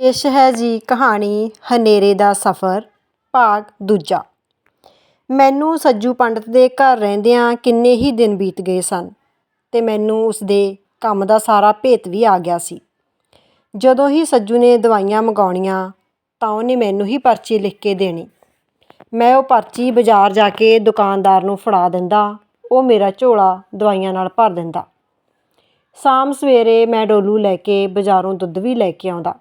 ਪੇਸ਼ ਹੈ ਜੀ ਕਹਾਣੀ ਹਨੇਰੇ ਦਾ ਸਫ਼ਰ, ਭਾਗ ਦੂਜਾ। ਮੈਨੂੰ ਸੱਜੂ ਪੰਡਤ ਦੇ ਘਰ ਰਹਿੰਦਿਆਂ ਕਿੰਨੇ ਹੀ ਦਿਨ ਬੀਤ ਗਏ ਸਨ ਤੇ ਮੈਨੂੰ ਉਸਦੇ ਕੰਮ ਦਾ ਸਾਰਾ ਭੇਤ ਵੀ ਆ ਗਿਆ ਸੀ। ਜਦੋਂ ਹੀ ਸੱਜੂ ਨੇ ਦਵਾਈਆਂ ਮੰਗਾਉਣੀਆਂ ਤਾਂ ਉਹਨੇ ਮੈਨੂੰ ਹੀ ਪਰਚੀ ਲਿਖ ਕੇ ਦੇਣੀ। ਮੈਂ ਉਹ ਪਰਚੀ ਬਾਜ਼ਾਰ ਜਾ ਕੇ ਦੁਕਾਨਦਾਰ ਨੂੰ ਫੜਾ ਦਿੰਦਾ, ਉਹ ਮੇਰਾ ਝੋਲਾ ਦਵਾਈਆਂ ਨਾਲ ਭਰ ਦਿੰਦਾ। ਸ਼ਾਮ ਸਵੇਰੇ ਮੈਂ ਡੋਲੂ ਲੈ ਕੇ ਬਾਜ਼ਾਰੋਂ ਦੁੱਧ ਵੀ ਲੈ ਕੇ ਆਉਂਦਾ।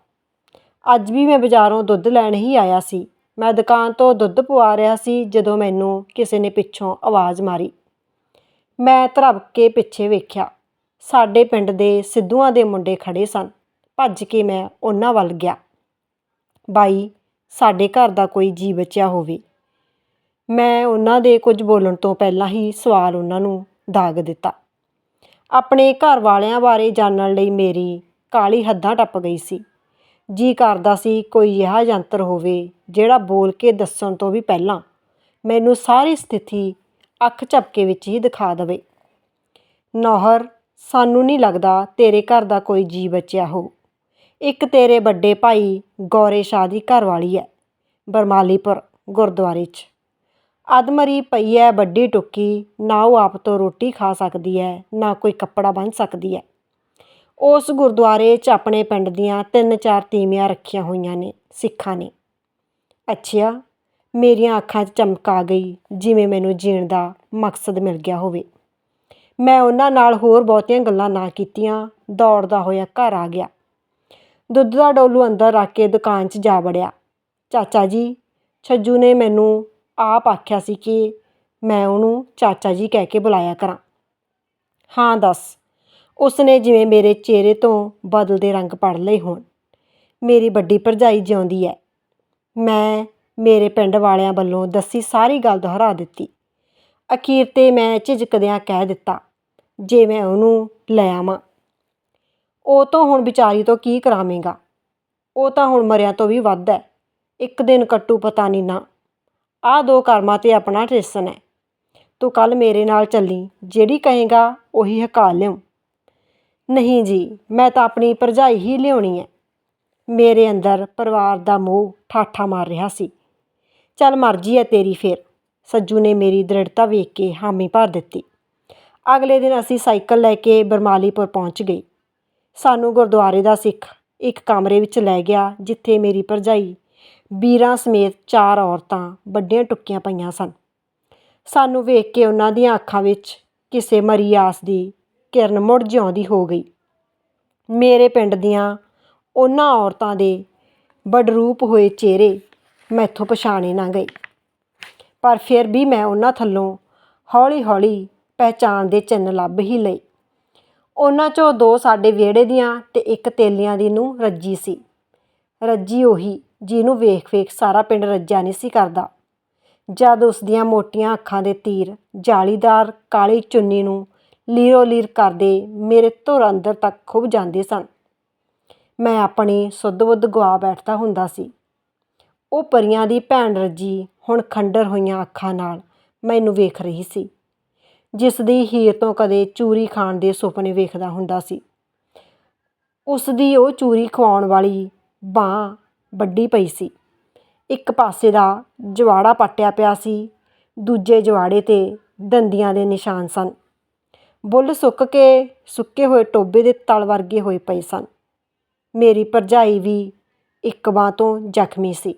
ਅੱਜ ਵੀ ਮੈਂ ਬਾਜ਼ਾਰੋਂ ਦੁੱਧ ਲੈਣ ਹੀ ਆਇਆ ਸੀ। ਮੈਂ ਦੁਕਾਨ ਤੋਂ ਦੁੱਧ ਪਵਾ ਰਿਹਾ ਸੀ ਜਦੋਂ ਮੈਨੂੰ ਕਿਸੇ ਨੇ ਪਿੱਛੋਂ ਆਵਾਜ਼ ਮਾਰੀ। ਮੈਂ ਧਰਬ ਕੇ ਪਿੱਛੇ ਵੇਖਿਆ। ਸਾਡੇ ਪਿੰਡ ਦੇ ਸਿੱਧੂਆਂ ਦੇ ਮੁੰਡੇ ਖੜੇ ਸਨ। ਭੱਜ ਕੇ ਮੈਂ ਉਹਨਾਂ ਵੱਲ ਗਿਆ। ਬਾਈ, ਸਾਡੇ ਘਰ ਦਾ ਕੋਈ ਜੀ ਬਚਿਆ ਹੋਵੇ। ਮੈਂ ਉਹਨਾਂ ਦੇ ਕੁਝ ਬੋਲਣ ਤੋਂ ਪਹਿਲਾਂ ਹੀ ਸਵਾਲ ਉਹਨਾਂ ਨੂੰ ਦਾਗ ਦਿੱਤਾ। ਆਪਣੇ ਘਰ ਵਾਲਿਆਂ ਬਾਰੇ ਜਾਣਨ ਲਈ ਮੇਰੀ ਕਾਲੀ ਹੱਦਾਂ ਟੱਪ ਗਈ ਸੀ। ਜੀ ਕਰਦਾ ਸੀ ਕੋਈ ਅਜਿਹਾ ਯੰਤਰ ਹੋਵੇ, ਜਿਹੜਾ ਬੋਲ ਕੇ ਦੱਸਣ ਤੋਂ ਵੀ ਪਹਿਲਾਂ ਮੈਨੂੰ ਸਾਰੀ ਸਥਿਤੀ ਅੱਖ ਝਪਕੇ ਵਿੱਚ ਹੀ ਦਿਖਾ ਦੇਵੇ। ਨੌਹਰ, ਸਾਨੂੰ ਨਹੀਂ ਲੱਗਦਾ ਤੇਰੇ ਘਰ ਦਾ ਕੋਈ ਜੀ ਬਚਿਆ ਹੋ। ਇੱਕ ਤੇਰੇ ਵੱਡੇ ਭਾਈ ਗੌਰੇ ਸ਼ਾਹ ਦੀ ਘਰਵਾਲੀ ਹੈ, ਬਰਮਾਲੀਪੁਰ, ਗੁਰਦੁਆਰੇ 'ਚ। ਅਦਮਰੀ ਪਈ ਹੈ ਵੱਡੀ ਟੁੱਕੀ, ਨਾ ਉਹ ਆਪ ਤੋਂ ਰੋਟੀ ਖਾ ਸਕਦੀ ਹੈ, ਨਾ ਕੋਈ ਕੱਪੜਾ ਬੰਨ੍ਹ ਸਕਦੀ ਹੈ। ਉਸ ਗੁਰਦੁਆਰੇ 'ਚ ਆਪਣੇ ਪਿੰਡ ਦੀਆਂ ਤਿੰਨ ਚਾਰ ਤੀਵੀਆਂ ਰੱਖੀਆਂ ਹੋਈਆਂ ਨੇ, ਸਿੱਖਾਂ ਨੇ। ਅੱਛਾ ਮੇਰੀਆਂ ਅੱਖਾਂ 'ਚ ਚਮਕ ਆ ਗਈ, ਜਿਵੇਂ ਮੈਨੂੰ ਜੀਣ ਦਾ ਮਕਸਦ ਮਿਲ ਗਿਆ ਹੋਵੇ। ਮੈਂ ਉਹਨਾਂ ਨਾਲ ਹੋਰ ਬਹੁਤੀਆਂ ਗੱਲਾਂ ਨਾ ਕੀਤੀਆਂ, ਦੌੜਦਾ ਹੋਇਆ ਘਰ ਆ ਗਿਆ। ਦੁੱਧ ਦਾ ਡੋਲੂ ਅੰਦਰ ਰੱਖ ਕੇ ਦੁਕਾਨ 'ਚ ਜਾ ਵੜਿਆ। ਚਾਚਾ ਜੀ, ਛੱਜੂ ਨੇ ਮੈਨੂੰ ਆਪ ਆਖਿਆ ਸੀ ਕਿ ਮੈਂ ਉਹਨੂੰ ਚਾਚਾ ਜੀ ਕਹਿ ਕੇ ਬੁਲਾਇਆ ਕਰਾਂ। ਹਾਂ, ਦੱਸ। ਉਸਨੇ ਜਿਵੇਂ ਮੇਰੇ ਚਿਹਰੇ ਤੋਂ ਬਦਲਦੇ ਰੰਗ ਪੜ ਲਏ ਹੋਣ। ਮੇਰੀ ਵੱਡੀ ਭਰਜਾਈ ਜਿਉਂਦੀ ਹੈ ਮੈਂ ਮੇਰੇ ਪਿੰਡ ਵਾਲਿਆਂ ਵੱਲੋਂ ਦੱਸੀ ਸਾਰੀ ਗੱਲ ਦੁਹਰਾ ਦਿੱਤੀ। ਅਖੀਰ ਤੇ ਮੈਂ ਝਿਜਕਦਿਆਂ ਕਹਿ ਦਿੱਤਾ, ਜੇ ਮੈਂ ਉਹਨੂੰ ਲੈ ਆਵਾਂ, ਉਹ ਤੋਂ ਹੁਣ ਵਿਚਾਰੀ ਤੋਂ ਕੀ ਕਰਾਵੇਂਗਾ? ਉਹ ਤਾਂ ਹੁਣ ਮਰਿਆ ਤੋਂ ਵੀ ਵੱਧ ਹੈ ਇੱਕ ਦਿਨ ਕੱਟੂ ਪਤਾ ਨਹੀਂ ਨਾ। ਆਹ ਦੋ ਕਰਮਾਂ ਤੇ ਆਪਣਾ ਟ੍ਰੇਸਨ ਹੈ ਤੂੰ ਕੱਲ ਮੇਰੇ ਨਾਲ ਚੱਲੀ, ਜਿਹੜੀ ਕਹੇਗਾ ਉਹੀ ਹਕਾ ਲਿਓ ਨਹੀਂ ਜੀ, ਮੈਂ ਤਾਂ ਆਪਣੀ ਭਰਜਾਈ ਹੀ ਲਿਆਉਣੀ ਹੈ ਮੇਰੇ ਅੰਦਰ ਪਰਿਵਾਰ ਦਾ ਮੋਹ ਠਾਠਾ ਮਾਰ ਰਿਹਾ ਸੀ। ਚੱਲ ਮਰਜ਼ੀ ਹੈ ਤੇਰੀ ਫੇਰ। ਸੱਜੂ ਨੇ ਮੇਰੀ ਦ੍ਰਿੜਤਾ ਵੇਖ ਕੇ ਹਾਮੀ ਭਰ ਦਿੱਤੀ। ਅਗਲੇ ਦਿਨ ਅਸੀਂ ਸਾਈਕਲ ਲੈ ਕੇ ਬਰਮਾਲੀਪੁਰ ਪਹੁੰਚ ਗਏ। ਸਾਨੂੰ ਗੁਰਦੁਆਰੇ ਦਾ ਸਿੱਖ ਇੱਕ ਕਮਰੇ ਵਿੱਚ ਲੈ ਗਿਆ, ਜਿੱਥੇ ਮੇਰੀ ਭਰਜਾਈ ਵੀਰਾਂ ਸਮੇਤ ਚਾਰ ਔਰਤਾਂ ਵੱਡੀਆਂ ਟੁੱਕੀਆਂ ਪਈਆਂ ਸਨ। ਸਾਨੂੰ ਵੇਖ ਕੇ ਉਹਨਾਂ ਦੀਆਂ ਅੱਖਾਂ ਵਿੱਚ ਕਿਸੇ ਮਰੀ ਆਸ ਦੀ ਕਿਰਨ ਮੁੜ ਜਿਉਂਦੀ ਹੋ ਗਈ। ਮੇਰੇ ਪਿੰਡ ਦੀਆਂ ਉਹਨਾਂ ਔਰਤਾਂ ਦੇ ਬਡਰੂਪ ਹੋਏ ਚਿਹਰੇ ਮੈਥੋਂ ਪਛਾਣੇ ਨਾ ਗਏ। ਪਰ ਫਿਰ ਵੀ ਮੈਂ ਉਹਨਾਂ ਥੱਲੋਂ ਹੌਲੀ-ਹੌਲੀ ਪਹਿਚਾਣ ਦੇ ਚਿੰਨ੍ਹ ਲੱਭ ਹੀ ਲਏ ਉਹਨਾਂ 'ਚੋਂ ਦੋ ਸਾਡੇ ਵਿਹੜੇ ਦੀਆਂ ਤੇ ਇੱਕ ਤੇਲੀਆਂ ਦੀ ਨੂੰ ਰੱਜੀ ਸੀ। ਰੱਜੀ ਉਹੀ ਜਿਹਨੂੰ ਵੇਖ-ਵੇਖ ਸਾਰਾ ਪਿੰਡ ਰੱਜਿਆ ਨਹੀਂ ਸੀ ਕਰਦਾ। ਜਦ ਉਸ ਦੀਆਂ ਮੋਟੀਆਂ ਅੱਖਾਂ ਦੇ ਤੀਰ, ਜਾਲੀਦਾਰ ਕਾਲੀ ਚੁੰਨੀ ਨੂੰ ਲੀਰੋ ਲੀਰ ਕਰਦੇ ਮੇਰੇ ਧੁਰ ਅੰਦਰ ਤੱਕ ਖੁੱਭ ਜਾਂਦੇ ਸਨ। ਮੈਂ ਆਪਣੀ ਸੁੱਧ-ਬੁੱਧ ਗਵਾ ਬੈਠਦਾ ਹੁੰਦਾ ਸੀ। ਉਹ ਪਰੀਆਂ ਦੀ ਭੈਣ ਰੱਜੀ ਹੁਣ ਖੰਡਰ ਹੋਈਆਂ ਅੱਖਾਂ ਨਾਲ ਮੈਨੂੰ ਵੇਖ ਰਹੀ ਸੀ। ਜਿਸ ਦੀ ਹੀਰ ਤੋਂ ਕਦੇ ਚੂਰੀ ਖਾਣ ਦੇ ਸੁਪਨੇ ਵੇਖਦਾ ਹੁੰਦਾ ਸੀ। ਉਸ ਦੀ ਉਹ ਚੂਰੀ ਖਵਾਉਣ ਵਾਲੀ ਬਾਹ ਵੱਡੀ ਪਈ ਸੀ। ਇੱਕ ਪਾਸੇ ਦਾ ਜਵਾੜਾ ਪੱਟਿਆ ਪਿਆ ਸੀ, ਦੂਜੇ ਜਵਾੜੇ ਤੇ ਦੰਦੀਆਂ ਦੇ ਨਿਸ਼ਾਨ ਸਨ। ਬੁੱਲ ਸੁੱਕ ਕੇ ਸੁੱਕੇ ਹੋਏ ਟੋਬੇ ਦੇ ਤਲ ਵਰਗੇ ਹੋਏ ਪਏ ਸਨ। ਮੇਰੀ ਭਰਜਾਈ ਵੀ ਇੱਕ ਬਾਹ ਤੋਂ ਜ਼ਖਮੀ ਸੀ।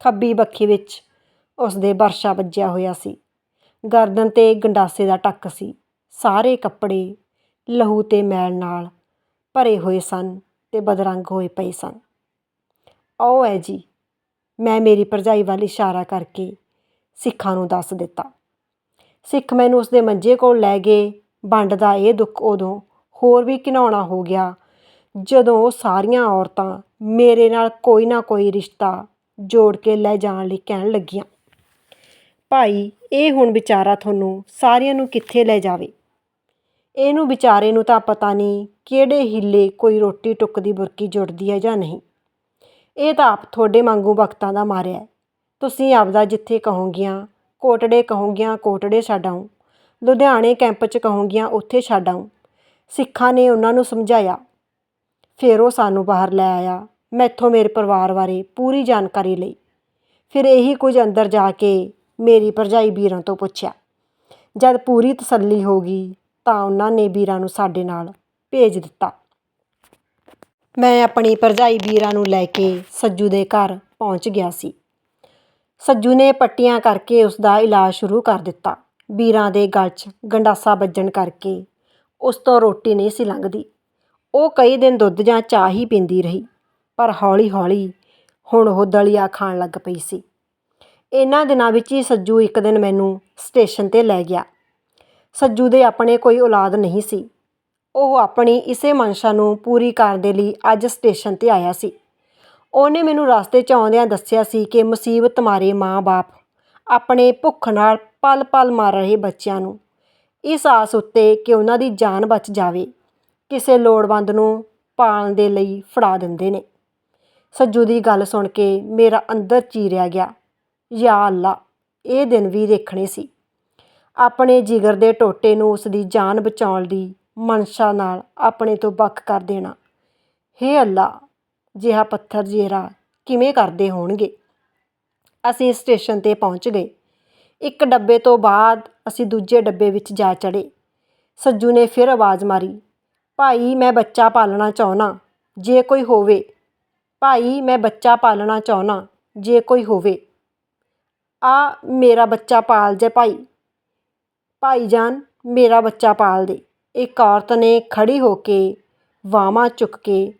ਖੱਬੀ ਬੱਖੀ ਵਿੱਚ ਉਸ ਦੇ ਵਰਸ਼ਾ ਵੱਜਿਆ ਹੋਇਆ ਸੀ। ਗਰਦਨ ਤੇ ਗੰਡਾਸੇ ਦਾ ਟੱਕ ਸੀ। ਸਾਰੇ ਕੱਪੜੇ ਲਹੂ ਤੇ ਮੈਲ ਨਾਲ ਭਰੇ ਹੋਏ ਸਨ ਤੇ ਬਦਰੰਗ ਹੋਏ ਪਏ ਸਨ। ਆਓ ਹੈ ਜੀ, ਮੈਂ ਮੇਰੀ ਭਰਜਾਈ ਵੱਲ ਇਸ਼ਾਰਾ ਕਰਕੇ ਸਿੱਖਾਂ ਨੂੰ ਦੱਸ ਦਿੱਤਾ। ਸਿੱਖ ਮੈਨੂੰ ਉਸਦੇ ਮੰਜੇ ਕੋਲ ਲੈ ਗਏ। ਵੰਡ ਦਾ ਇਹ ਦੁੱਖ ਉਦੋਂ ਹੋਰ ਵੀ ਘਿਨਾਉਣਾ ਹੋ ਗਿਆ। ਜਦੋਂ ਉਹ ਸਾਰੀਆਂ ਔਰਤਾਂ ਮੇਰੇ ਨਾਲ ਕੋਈ ਨਾ ਕੋਈ ਰਿਸ਼ਤਾ ਜੋੜ ਕੇ ਲੈ ਜਾਣ ਲਈ ਕਹਿਣ ਲੱਗੀਆਂ। ਭਾਈ, ਇਹ ਹੁਣ ਵਿਚਾਰਾ ਤੁਹਾਨੂੰ ਸਾਰਿਆਂ ਨੂੰ ਕਿੱਥੇ ਲੈ ਜਾਵੇ? ਇਹਨੂੰ ਵਿਚਾਰੇ ਨੂੰ ਤਾਂ ਪਤਾ ਨਹੀਂ ਕਿਹੜੇ ਹਿੱਲੇ ਕੋਈ ਰੋਟੀ ਟੁੱਕ ਦੀ ਬੁਰਕੀ ਜੁੜਦੀ ਹੈ ਜਾਂ ਨਹੀਂ। ਇਹ ਤਾਂ ਆਪ ਤੁਹਾਡੇ ਵਾਂਗੂ ਵਕਤਾਂ ਦਾ ਮਾਰਿਆ ਤੁਸੀਂ ਆਪਦਾ ਜਿੱਥੇ ਕਹੋਗੀਆਂ ਕੋਟੜੇ ਕਹੂੰਗੀਆਂ, ਕੋਟੜੇ ਛੱਡ ਆਉਂ ਲੁਧਿਆਣੇ ਕੈਂਪ 'ਚ ਕਹੂੰਗੀਆਂ, ਉੱਥੇ ਛੱਡ ਆਉਂ ਸਿੱਖਾਂ ਨੇ ਉਹਨਾਂ ਨੂੰ ਸਮਝਾਇਆ। ਫਿਰ ਉਹ ਸਾਨੂੰ ਬਾਹਰ ਲੈ ਆਇਆ, ਮੈਥੋਂ ਮੇਰੇ ਪਰਿਵਾਰ ਬਾਰੇ ਪੂਰੀ ਜਾਣਕਾਰੀ ਲਈ। ਫਿਰ ਇਹੀ ਕੁਝ ਅੰਦਰ ਜਾ ਕੇ ਮੇਰੀ ਭਰਜਾਈ ਵੀਰਾਂ ਤੋਂ ਪੁੱਛਿਆ। ਜਦ ਪੂਰੀ ਤਸੱਲੀ ਹੋ ਗਈ, ਤਾਂ ਉਹਨਾਂ ਨੇ ਵੀਰਾਂ ਨੂੰ ਸਾਡੇ ਨਾਲ ਭੇਜ ਦਿੱਤਾ। ਮੈਂ ਆਪਣੀ ਭਰਜਾਈ ਵੀਰਾਂ ਨੂੰ ਲੈ ਕੇ ਸੱਜੂ ਦੇ ਘਰ ਪਹੁੰਚ ਗਿਆ ਸੀ। ਸੱਜੂ ਨੇ ਪੱਟੀਆਂ ਕਰਕੇ ਉਸ ਦਾ ਇਲਾਜ ਸ਼ੁਰੂ ਕਰ ਦਿੱਤਾ। ਵੀਰਾਂ ਦੇ ਗਲ 'ਚ ਗੰਡਾਸਾ ਵੱਜਣ ਕਰਕੇ ਉਸ ਤੋਂ ਰੋਟੀ ਨਹੀਂ ਸੀ ਲੰਘਦੀ। ਉਹ ਕਈ ਦਿਨ ਦੁੱਧ ਜਾਂ ਚਾਹ ਹੀ ਪੀਂਦੀ ਰਹੀ, ਪਰ ਹੌਲੀ-ਹੌਲੀ ਹੁਣ ਉਹ ਦਲੀਆ ਖਾਣ ਲੱਗ ਪਈ ਸੀ। ਇਹਨਾਂ ਦਿਨਾਂ ਵਿੱਚ ਹੀ ਸੱਜੂ ਇੱਕ ਦਿਨ ਮੈਨੂੰ ਸਟੇਸ਼ਨ ਤੇ ਲੈ ਗਿਆ। ਸੱਜੂ ਦੇ ਆਪਣੇ ਕੋਈ ਔਲਾਦ ਨਹੀਂ ਸੀ। ਉਹ ਆਪਣੀ ਇਸੇ ਮਨਸ਼ਾ ਨੂੰ ਪੂਰੀ ਕਰਨ ਦੇ ਲਈ ਅੱਜ ਸਟੇਸ਼ਨ ਤੇ ਆਇਆ ਸੀ। ਉਹਨੇ ਮੈਨੂੰ ਰਸਤੇ 'ਚ ਆਉਂਦਿਆਂ ਦੱਸਿਆ ਸੀ ਕਿ ਮੁਸੀਬਤ ਮਾਰੇ ਮਾਂ-ਬਾਪ। ਆਪਣੇ ਭੁੱਖ ਨਾਲ ਪਲ-ਪਲ ਮਰ ਰਹੇ ਬੱਚਿਆਂ ਨੂੰ। ਇਸ ਆਸ ਉੱਤੇ ਕਿ ਉਹਨਾਂ ਦੀ ਜਾਨ ਬਚ ਜਾਵੇ, ਕਿਸੇ ਲੋੜਵੰਦ ਨੂੰ ਪਾਲਣ ਦੇ ਲਈ ਫੜਾ ਦਿੰਦੇ ਨੇ। ਸੱਜੂ ਦੀ ਗੱਲ ਸੁਣ ਕੇ ਮੇਰਾ ਅੰਦਰ ਚੀਰਿਆ ਗਿਆ। ਯਾ ਅੱਲਾ ਇਹ ਦਿਨ ਵੀ ਦੇਖਣੇ ਸੀ। ਆਪਣੇ ਜਿਗਰ ਦੇ ਟੋਟੇ ਨੂੰ ਉਸ ਦੀ ਜਾਨ ਬਚਾਉਣ ਦੀ ਮਨਸ਼ਾ ਨਾਲ ਆਪਣੇ ਤੋਂ ਵੱਖ ਕਰ ਦੇਣਾ। ਹੇ ਅੱਲਾ ਜਿਹਾ ਪੱਥਰ ਜੇਰਾ ਕਿਵੇਂ ਕਰਦੇ ਹੋਣਗੇ? ਅਸੀਂ ਸਟੇਸ਼ਨ ਤੇ ਪਹੁੰਚ ਗਏ। ਇੱਕ ਡੱਬੇ ਤੋਂ ਬਾਅਦ ਅਸੀਂ ਦੂਜੇ ਡੱਬੇ ਵਿੱਚ ਜਾ ਚੜ੍ਹੇ। ਸੱਜੂ ਨੇ ਫਿਰ ਆਵਾਜ਼ ਮਾਰੀ, ਭਾਈ, ਮੈਂ ਬੱਚਾ ਪਾਲਣਾ ਚਾਹੁੰਦਾ ਜੇ ਕੋਈ ਹੋਵੇ। ਭਾਈ, ਮੈਂ ਬੱਚਾ ਪਾਲਣਾ ਚਾਹੁੰਦਾ ਜੇ ਕੋਈ ਹੋਵੇ। ਆ, ਮੇਰਾ ਬੱਚਾ ਪਾਲ ਜੇ ਭਾਈ। ਭਾਈ ਜਾਨ ਮੇਰਾ ਬੱਚਾ ਪਾਲ ਦੇ। ਇੱਕ ਔਰਤ ਨੇ ਖੜੀ ਹੋ ਕੇ ਵਾਹਾਂ ਚੁੱਕ ਕੇ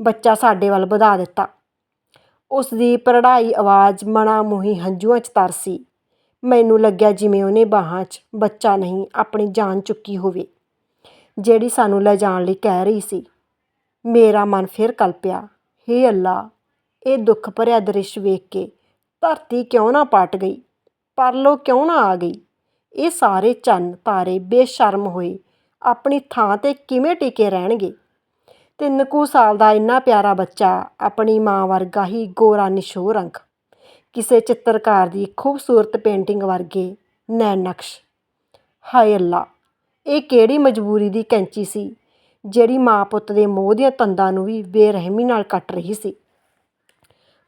ਬੱਚਾ ਸਾਡੇ ਵੱਲ ਵਧਾ ਦਿੱਤਾ। ਉਸ ਦੀ ਪਰੜਾਈ ਆਵਾਜ਼ ਮਣਾ ਮੂੰਹੀ ਹੰਝੂਆਂ 'ਚ ਤਰਸੀ ਮੈਨੂੰ ਲੱਗਿਆ ਜਿਵੇਂ ਉਹਨੇ ਬਾਹਾਂ 'ਚ ਬੱਚਾ ਨਹੀਂ, ਆਪਣੀ ਜਾਨ ਚੁੱਕੀ ਹੋਵੇ, ਜਿਹੜੀ ਸਾਨੂੰ ਲੈ ਜਾਣ ਲਈ ਕਹਿ ਰਹੀ ਸੀ। ਮੇਰਾ ਮਨ ਫਿਰ ਕਲਪਿਆ, ਹੇ ਅੱਲਾ, ਇਹ ਦੁੱਖ ਭਰਿਆ ਦ੍ਰਿਸ਼ ਵੇਖ ਕੇ ਧਰਤੀ ਕਿਉਂ ਨਾ ਪਟ ਗਈ, ਪਰਲੋ ਕਿਉਂ ਨਾ ਆ ਗਈ? ਇਹ ਸਾਰੇ ਚੰਨ ਤਾਰੇ ਬੇਸ਼ਰਮ ਹੋਏ, ਆਪਣੀ ਥਾਂ ਤੇ ਕਿਵੇਂ ਟਿਕੇ ਰਹਿਣਗੇ? ਤਿੰਨ ਕੁ ਸਾਲ ਦਾ ਇੰਨਾ ਪਿਆਰਾ ਬੱਚਾ ਆਪਣੀ ਮਾਂ ਵਰਗਾ ਹੀ ਗੋਰਾ ਨਿਸ਼ੋ ਰੰਗ ਕਿਸੇ ਚਿੱਤਰਕਾਰ ਦੀ ਖੂਬਸੂਰਤ ਪੇਂਟਿੰਗ ਵਰਗੇ ਨੈਣ ਨਕਸ਼। ਹਾਏ ਅੱਲਾ, ਇਹ ਕਿਹੜੀ ਮਜਬੂਰੀ ਦੀ ਕੈਂਚੀ ਸੀ, ਜਿਹੜੀ ਮਾਂ ਪੁੱਤ ਦੇ ਮੋਹ ਦੀਆਂ ਤੰਦਾਂ ਨੂੰ ਵੀ ਬੇਰਹਿਮੀ ਨਾਲ ਕੱਟ ਰਹੀ ਸੀ।